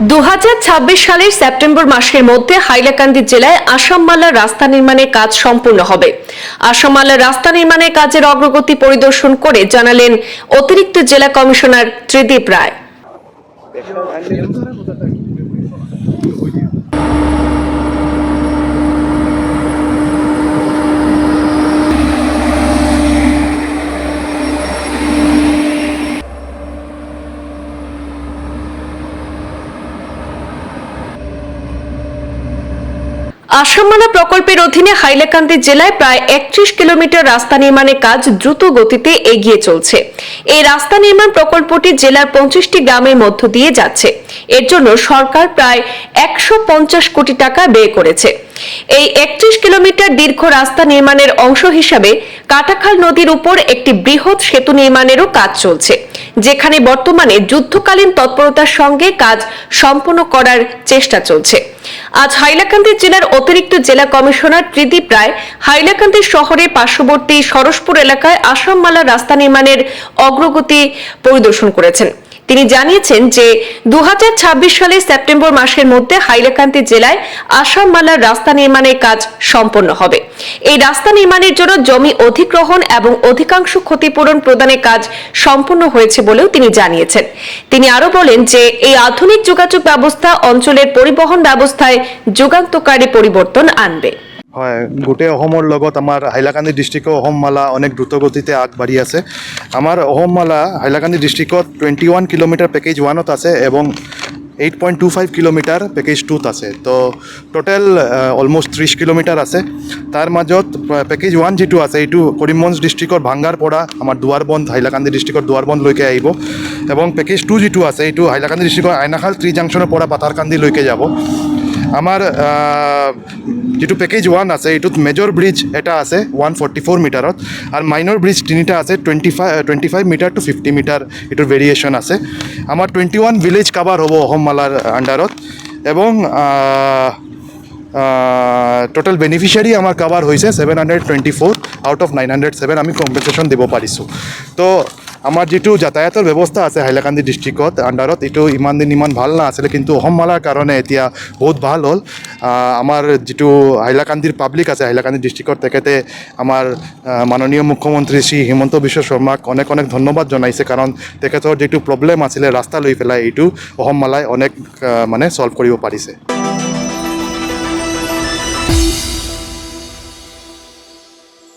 দু হাজার ছাব্বিশ সালের সেপ্টেম্বর মাসের মধ্যে হাইলাকান্দি জেলায় আসাম মালা রাস্তা নির্মাণের কাজ সম্পূর্ণ হবে। আসামমালা রাস্তা নির্মাণের কাজের অগ্রগতি পরিদর্শন করে জানালেন অতিরিক্ত জেলা কমিশনার ত্রিদীপ রায়। আসামমালা প্রকল্পের অধীনে হাইলাকান্দি জেলায় প্রায় একত্রিশ কিলোমিটার রাস্তা নির্মাণের কাজ দ্রুত গতিতে এগিয়ে চলছে। এই রাস্তা নির্মাণ প্রকল্পটি জেলার পঞ্চাশটি গ্রামের মধ্য দিয়ে যাচ্ছে। এর জন্য সরকার প্রায় একশো পঞ্চাশ কোটি টাকা ব্যয় করেছে। এই একত্রিশ কিলোমিটার দীর্ঘ রাস্তা নির্মাণের অংশ হিসাবে কাটাখাল নদীর উপর একটি বৃহৎ সেতু নির্মাণেরও কাজ চলছে, যেখানে বর্তমানে যুদ্ধকালীন তৎপরতার সঙ্গে কাজ সম্পন্ন করার চেষ্টা চলছে। আজ হাইলাকান্দি জেলার অতিরিক্ত জেলা কমিশনার ত্রিদীপ রায় হাইলাকান্দি শহরের পার্শ্ববর্তী সরসপুর এলাকায় আসামমালা রাস্তা নির্মাণের অগ্রগতি পরিদর্শন করেছেন। তিনি জানিয়েছেন যে দু সালে সেপ্টেম্বর মাসের মধ্যে হাইলাকান্দি জেলায় আসাম মালার রাস্তা নির্মাণের কাজ সম্পন্ন হবে। এই রাস্তা নির্মাণের জন্য জমি অধিগ্রহণ এবং অধিকাংশ ক্ষতিপূরণ প্রদানের কাজ সম্পন্ন হয়েছে বলেও তিনি জানিয়েছেন। তিনি আরও বলেন যে এই আধুনিক যোগাযোগ ব্যবস্থা অঞ্চলের পরিবহন ব্যবস্থায় যুগান্তকারী পরিবর্তন আনবে। হয়। গোটেই অসমৰ লগত আমাৰ হাইলাকান্দি ডিষ্ট্ৰিক্টৰ অসম মালা অনেক দ্ৰুতগতিতে আগবাঢ়ি আছে। আমাৰ অসম মালা হাইলাকান্দি ডিষ্ট্ৰিক্টত টুৱেণ্টি ওৱান কিলোমিটাৰ পেকেজ ওৱানত আছে এবং eight point two five kilometre package টুত আছে। তো টোটেল অলমষ্ট ত্ৰিছ কিলোমিটাৰ আছে। তাৰ মাজত পেকেজ ওৱান যিটো আছে, এইটো কৰিমগঞ্জ ডিষ্ট্ৰিক্টৰ ভাঙ্গাৰ পৰা আমাৰ দুৱাৰবন্ধ হাইলাকান্দি ডিষ্ট্ৰিক্টৰ দুৱাৰবন্ধলৈকে আহিব। এবং পেকেজ টু যিটো আছে, এইটো হাইলাকান্দি ডিষ্ট্ৰিক্টৰ আইনাখাল ত্ৰি জাংচনৰ পৰা পাথাৰকান্দিলৈকে যাব। আহ, যিটো পেকেজ ওৱান আছে এইটোত মেজৰ ব্ৰিজ এটা আছে ওৱান ফৰ্টি ফ'ৰ মিটাৰত আৰু মাইনৰ ব্ৰিজ তিনিটা আছে twenty five twenty five metre to fifty metre এইটোৰ ভেৰিয়েশ্যন আছে। আমাৰ টুৱেণ্টি ওৱান ভিলেজ কাভাৰ হ'ব অসম মালাৰ আণ্ডাৰত এবং টোটেল বেনিফিচিয়াৰী আমাৰ কাভাৰ হৈছে seven hundred twenty four out of nine hundred seven আমি কম্পেনচেশ্যন দিব পাৰিছোঁ। তো আমাৰ যিটো যাতায়াতৰ ব্যৱস্থা আছে হাইলাকান্দি ডিষ্ট্ৰিক্টত আণ্ডাৰত এইটো ইমান দিন ইমান ভালো নাছিলে, কিন্তু অসম মালাৰ কাৰণে এতিয়া বহুত ভালো হ'ল। আমাৰ যিটো হাইলাকান্দিৰ পাব্লিক আছে, হাইলাকান্দি ডিষ্ট্ৰিক্টত তেখেতে আমাৰ মাননীয় মুখ্যমন্ত্ৰী শ্ৰী হিমন্ত বিশ্ব শৰ্মাক অনেক অনেক ধন্যবাদ জনাইছে, কাৰণ তেখেতৰ যিটো প্ৰব্লেম আছিলে, ৰাস্তা লৈ পেলাই এইটো অসম মালাই অনেক মানে ছল্ভ কৰিব পাৰিছে।